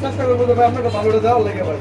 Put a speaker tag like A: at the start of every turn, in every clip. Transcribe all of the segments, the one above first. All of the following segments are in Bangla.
A: চেষ্টা করব তবে আপনাকে ভালোটা দেওয়ার লাগে ভাই।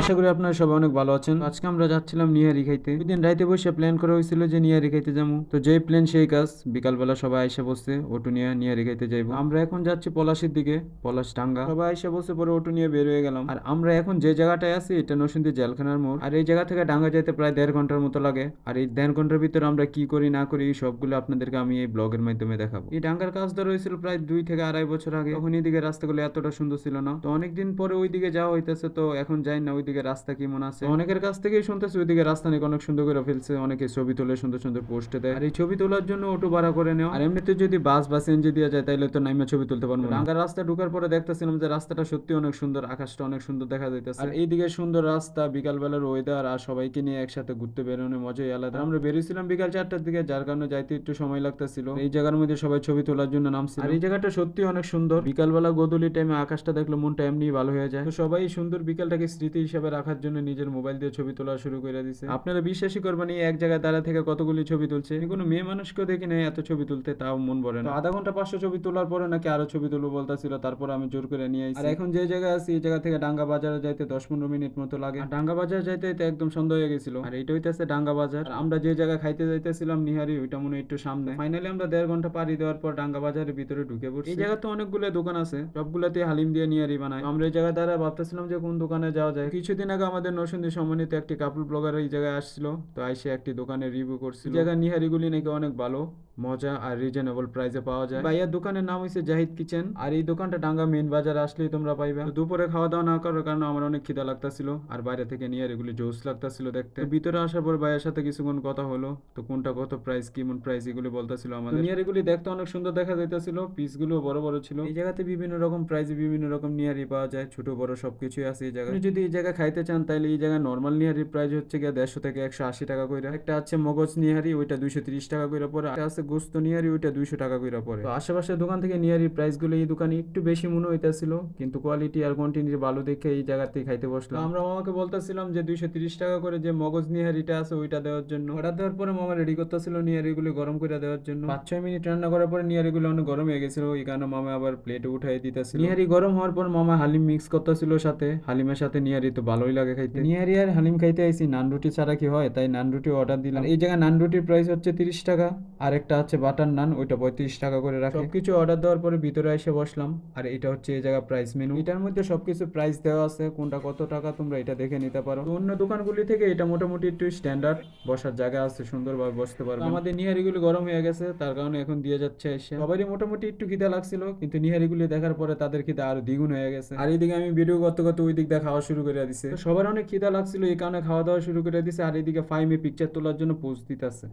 B: আশা করি আপনারা সবাই অনেক ভালো আছেন। আজকে আমরা যাচ্ছিলাম নিয়ারি খাইতে ওই রাইতে বসে প্ল্যান করা হয়েছিল যে নিয়ারি খাইতে যাব। তো যেই প্ল্যান সেই কাজ। বিকালবেলা সবাই এসে বসছে, অটো নিয়ে নিয়ারি খাইতে যাইবো। আমরা এখন যাচ্ছি পলাশির দিকে পলাশ টাঙ্গা সবাই এসে বসে পরে অটো নিয়ে বের হয়ে গেলাম। আর আমরা এখন যে জায়গাটায় আছি, এটা নরসিংদী জেলখানার মোড়। আর এই জায়গা থেকে ডাঙ্গা যাইতে প্রায় দেড় ঘণ্টার মতো লাগে। আর এই দেড় ঘণ্টার ভিতরে আমরা কি করি, না করি সবগুলো আপনাদেরকে আমি এই ব্লগের মাধ্যমে দেখাবো। এই ডাঙ্গার কাজটা রয়েছিল প্রায় দুই থেকে আড়াই বছর আগে। তখন এইদিকে রাস্তাগুলো এতটা সুন্দর ছিল না। তো অনেকদিন পরে ওইদিকে যাওয়া হইতেছে তো এখন যাই না ওইদিকে রাস্তা কেমন আছে? অনেকের কাছ থেকেই শুনতেছি ওইদিকে রাস্তা নাকি অনেক সুন্দর করে ফেলছে অনেকে ছবি তোলে সুন্দর সুন্দর পোস্টে দেয়। আর এই ছবি তোলার জন্য অটো ভাড়া করে নেওয়া। আর এমনিতে যদি বাস বা সিএনজি দিয়ে যায় তাইলে তো নাইমা ছবি তুলতে পারব না। ডাঙ্গার রাস্তা ঢুকার পরে দেখতেছিলাম যে রাস্তাটা সত্যি অনেক সুন্দর আকাশটা অনেক সুন্দর দেখা যাইতেছে। আর এইদিকে সুন্দর রাস্তা বিকাল বেলার ওয়েদার আর সবাইকে নিয়ে একসাথে ঘুরতে বেরোনো মজাই আলাদা। আমরা বেরিয়েছিলাম বিকাল চারটার দিকে যার কারণে যাইতে একটু সময় লাগতেছিল। এই জায়গার মধ্যে সবাই ছবি তোলার জন্য নামছিল। আর এই জায়গাটা সত্যি অনেক সুন্দর। বিকালবেলা গোধূলি টাইমে আকাশটা দেখলে মনটা এমনি ভালো হয়ে যায়। তো সবাই এই সুন্দর বিকালটাকে স্মৃতি হিসাবে রাখার জন্য নিজের মোবাইল দিয়ে ছবি তোলা শুরু করে দিছে। আপনারা বিশ্বাসই করবেন এই এক জায়গায় দাঁড়া থেকে কতগুলি ছবি তুলছে। কোনো মেয়ে মানুষকে দেখি নাই এত ছবি তুলতে তাও মন ভরে না। আধা ঘণ্টা পাঁচশো ছবি তোলার পরে নাকি আরও ছবি তুলবো বলতেছিল তারপর আমি জোর করে নিয়ে আইছি। আর এখন যে জায়গায় আছি এই জায়গা থেকে ডাঙ্গা বাজারে যাইতে দশ পনেরো মিনিট মতো লাগে। ডাঙ্গা বাজার যাইতে একদম সন্ধ্যা হয়ে গেছিল। আর এইটা হইতেছে ডাঙ্গা বাজার। আমরা যে জায়গায় খাইতে যাইতেছিলাম নিহারি ওইটা মনে একটু সামনে। ফাইনালি আমরা দেড় ঘণ্টা পাড়ি দেওয়ার পর ডাঙ্গা বাজারের ভিতরে ঢুকে পড়ছি। এই জায়গাতে অনেকগুলো দোকান আছে সবগুলোতে হালিম দিয়ে নিহারি বানায়। আমরা এই জায়গা দ্বারা ভাবতেছিলাম যে কোন দোকানে যাওয়া যায়। কিছুদিন আগে আমাদের নরসিংদী সম্মানিত একটি কাপড় ব্লগার এই জায়গায় আসছিল, তো আইসে একটি দোকানে রিভিউ করছিল। জায়গার নিহারিগুলি নাকি অনেক ভালো, মজা আর রিজনেবল প্রাইসে পাওয়া যায়। ভাইয়ার দোকানের নাম হচ্ছে জাহিদ কিচেন, আর এই দোকানটা ডাঙ্গা মেন বাজার আসলেই তোমরা পাইবে। দুপুরে খাওয়া দাওয়া না করার কারণে আমার অনেক খিদা লাগতাছিল, আর বাইরে থেকে নিয়ে এগুলি জোস লাগতাছিল দেখতে। ভিতরে আসার পর ভাইয়ের সাথে কিছুক্ষণ কথা হলো, তো কোনটা কত প্রাইস কেমন প্রাইস এগুলি বলতেছিল আমাদের। নিয়ার এগুলি দেখতে অনেক সুন্দর দেখা যাইতেছিল পিসগুলো বড় বড় ছিল। এই জায়গাতে বিভিন্ন রকম প্রাইসে বিভিন্ন রকম নিয়ারি পাওয়া যায়। ছোট, বড় সবকিছুই আছে এই জায়গায়। যদি এই জায়গায় খাইতে চান তাহলে এই জায়গায় নর্মাল নিহারি প্রাইস হচ্ছে গিয়ে দেড়শো থেকে একশো আশি টাকা করে একটা আছে মগজ নিহারি, ওইটা দুইশো তিরিশ টাকা করে পরে একটা আছে গোস্ত নিহারি, ওইটা দুইশো টাকা করে পরে তো আশেপাশের দোকান থেকে নিহারি প্রাইসগুলো এই দোকানে একটু বেশি মনে হইতেছিল, কিন্তু কোয়ালিটি আর কোয়ান্টিটি ভালো দেখে এই জায়গাতেই খাইতে বসলাম। আমরা মামাকে বলতেছিলাম যে দুইশো তিরিশ টাকা করে যে মগজ নিহারিটা আছে, ওইটা দেওয়ার জন্য। অর্ডার দেওয়ার পরে মামা রেডি করতেছিল নিহারিগুলো গরম করে দেওয়ার জন্য। পাঁচ, ছয় মিনিট রান্না করার পরে নিহারিগুলো অনেক গরম হয়ে গেছিল এই কারণে মামা আবার প্লেটে উঠাই দিতেছিল। নিহারি গরম হওয়ার পর মামা হালিম মিক্স করতেছিল সাথে হালিমের সাথে নিহারি তো ভালোই লাগে খাইতে। নিহারি আর হালিম খাইতে আইসি নান রুটি ছাড়া কি হয়? তাই নান রুটি অর্ডার দিলাম। এই জায়গায় নান রুটির প্রাইস হচ্ছে তিরিশ টাকা আর একটা আছে বাটার নান ওইটা পঁয়ত্রিশ টাকা করে রাখে। সবকিছু অর্ডার দেওয়ার পরে ভিতরে এসে বসলাম আর এটা হচ্ছে এই জায়গা প্রাইস মেনু এটার মধ্যে সবকিছু প্রাইস দেওয়া আছে কোনটা কত টাকা তোমরা এটা দেখে নিতে পারো। অন্য দোকানগুলি থেকে এটা মোটামুটি একটু স্ট্যান্ডার্ড বসার জায়গা আছে সুন্দরভাবে বসতে পারবে। আমাদের নিহারিগুলি গরম হয়ে গেছে তার কারণে এখন দিয়ে যাচ্ছে এসে। সবারই মোটামুটি একটু খিদা লাগছিল কিন্তু নিহারিগুলি দেখার পরে তাদের খিদা আরও দ্বিগুণ হয়ে গেছে। আর এইদিকে আমি ভিডিও করতে করতে ওই দিক দিয়ে খাওয়া শুরু করে দিছে। সবার অনেক খিদা লাগছিল এই কারণে খাওয়া দাওয়া শুরু করে দিছে আর এইদিকে ফাইমে পিকচার তোলার জন্য পোজ দিতেছে।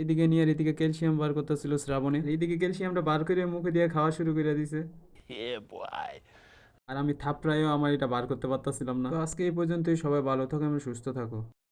B: এদিকে নিয়ে আর এদিকে ক্যালসিয়াম বার করতেছিল শ্রাবণে। এইদিকে ক্যালসিয়ামটা বার করে মুখে দিয়ে খাওয়া শুরু করে দিছে। আর আমি থাপড়াইও আমার এটা বার করতে পারতাছিলাম না। তো আজকে এই পর্যন্তই সবাই ভালো থাকো আমি সুস্থ থাকো।